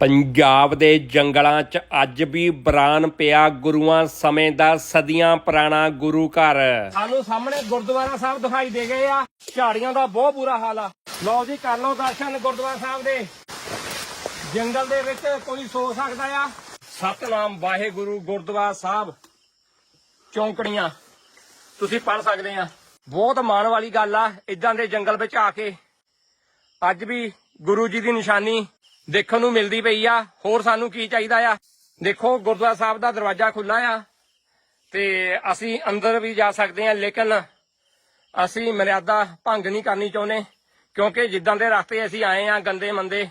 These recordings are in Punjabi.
ਪੰਜਾਬ ਦੇ ਜੰਗਲਾਂ 'ਚ ਅੱਜ ਵੀ ਬਰਾਨ ਪਿਆ ਗੁਰੂਆਂ ਸਮੇਂ ਦਾ ਸਦੀਆਂ ਪੁਰਾਣਾ ਗੁਰੂ ਘਰ। ਸਾਨੂੰ ਸਾਹਮਣੇ ਗੁਰਦੁਆਰਾ ਸਾਹਿਬ ਦਿਖਾਈ ਦੇ ਗਏ ਆ। ਝਾੜੀਆਂ ਦਾ ਬਹੁਤ ਬੁਰਾ ਹਾਲ ਆ। ਲਓ ਜੀ, ਕਰ ਲਓ ਦਰਸ਼ਨ ਗੁਰਦੁਆਰਾ ਸਾਹਿਬ ਦੇ। ਜੰਗਲ ਦੇ ਵਿੱਚ ਕੋਈ ਸੋ ਸਕਦਾ ਆ। ਸਤਨਾਮ ਵਾਹਿਗੁਰੂ ਗੁਰਦੁਆਰਾ ਸਾਹਿਬ। ਚੌਂਕੜੀਆਂ। ਤੁਸੀਂ ਪੜ ਸਕਦੇ ਆ। ਬਹੁਤ ਮਾਣ ਵਾਲੀ ਗੱਲ ਆ ਇਦਾਂ ਦੇ ਜੰਗਲ ਵਿੱਚ ਆ ਕੇ। ਅੱਜ ਵੀ ਗੁਰੂ ਜੀ ਦੀ ਨਿਸ਼ਾਨੀ ਦੇਖਣ ਨੂੰ ਮਿਲਦੀ ਪਈ ਆ। ਹੋਰ ਸਾਨੂੰ ਕੀ ਚਾਹੀਦਾ ਆ? ਦੇਖੋ, ਗੁਰਦੁਆਰਾ ਸਾਹਿਬ ਦਾ ਦਰਵਾਜ਼ਾ ਖੁੱਲਾ ਆ ਤੇ ਅਸੀਂ ਅੰਦਰ ਵੀ ਜਾ ਸਕਦੇ ਆ, ਲੇਕਿਨ ਅਸੀਂ ਮਰਿਆਦਾ ਭੰਗ ਨਹੀਂ ਕਰਨੀ ਚਾਹੁੰਦੇ, ਕਿਉਂਕਿ ਜਿੱਦਾਂ ਦੇ ਰਸਤੇ ਅਸੀਂ ਆਏ ਆ, ਗੰਦੇ ਮੰਦੇ,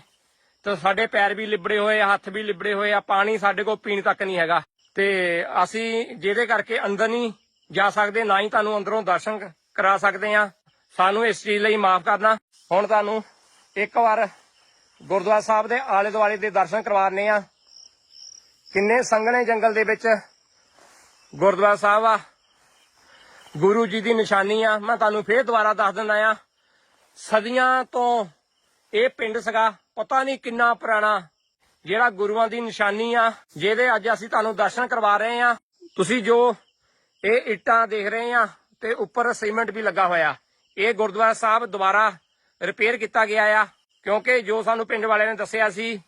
ਤੇ ਸਾਡੇ ਪੈਰ ਵੀ ਲਿਬੜੇ ਹੋਏ ਆ, ਹੱਥ ਵੀ ਲਿਬੜੇ ਹੋਏ ਆ, ਪਾਣੀ ਸਾਡੇ ਕੋਲ ਪੀਣ ਤੱਕ ਨਹੀਂ ਹੈਗਾ। ਤੇ ਅਸੀਂ ਜਿਹਦੇ ਕਰਕੇ ਅੰਦਰ ਨਹੀਂ ਜਾ ਸਕਦੇ, ਨਾ ਹੀ ਤੁਹਾਨੂੰ ਅੰਦਰੋਂ ਦਰਸ਼ਨ ਕਰਾ ਸਕਦੇ ਆ। ਸਾਨੂੰ ਇਸ ਚੀਜ਼ ਲਈ ਮਾਫ ਕਰਨਾ। ਹੁਣ ਤੁਹਾਨੂੰ ਇੱਕ ਵਾਰ ਗੁਰਦੁਆਰਾ ਸਾਹਿਬ ਦੇ ਆਲੇ ਦੁਆਲੇ ਦੇ ਦਰਸ਼ਨ ਕਰਵਾਣੇ ਆ ਕਿੰਨੇ ਸੰਘਣੇ ਜੰਗਲ ਦੇ ਵਿੱਚ ਗੁਰਦੁਆਰਾ ਸਾਹਿਬ ਆ। ਗੁਰੂ ਜੀ ਦੀ ਨਿਸ਼ਾਨੀ ਆ। ਮੈਂ ਤੁਹਾਨੂੰ ਫੇਰ ਦੁਬਾਰਾ ਦੱਸ ਦਿੰਦਾ ਆ ਸਦੀਆਂ ਤੋਂ ਇਹ ਪਿੰਡ ਸੀਗਾ। ਪਤਾ ਨਹੀਂ ਕਿੰਨਾ ਪੁਰਾਣਾ, ਜਿਹੜਾ ਗੁਰੂਆਂ ਦੀ ਨਿਸ਼ਾਨੀ ਆ, ਜਿਹਦੇ ਅੱਜ ਅਸੀਂ ਤੁਹਾਨੂੰ ਦਰਸ਼ਨ ਕਰਵਾ ਰਹੇ ਆ ਤੁਸੀਂ ਜੋ ਇਹ ਇੱਟਾਂ ਦੇਖ ਰਹੇ ਆ ਤੇ ਉੱਪਰ ਸੀਮੈਂਟ ਵੀ ਲੱਗਾ ਹੋਇਆ। ਇਹ ਗੁਰਦੁਆਰਾ ਸਾਹਿਬ ਦੁਬਾਰਾ ਰਿਪੇਅਰ ਕੀਤਾ ਗਿਆ ਆ। ਕਿਉਂਕਿ ਜੋ ਸਾਨੂੰ ਪਿੰਡ ਵਾਲਿਆਂ ਨੇ ਦੱਸਿਆ ਸੀ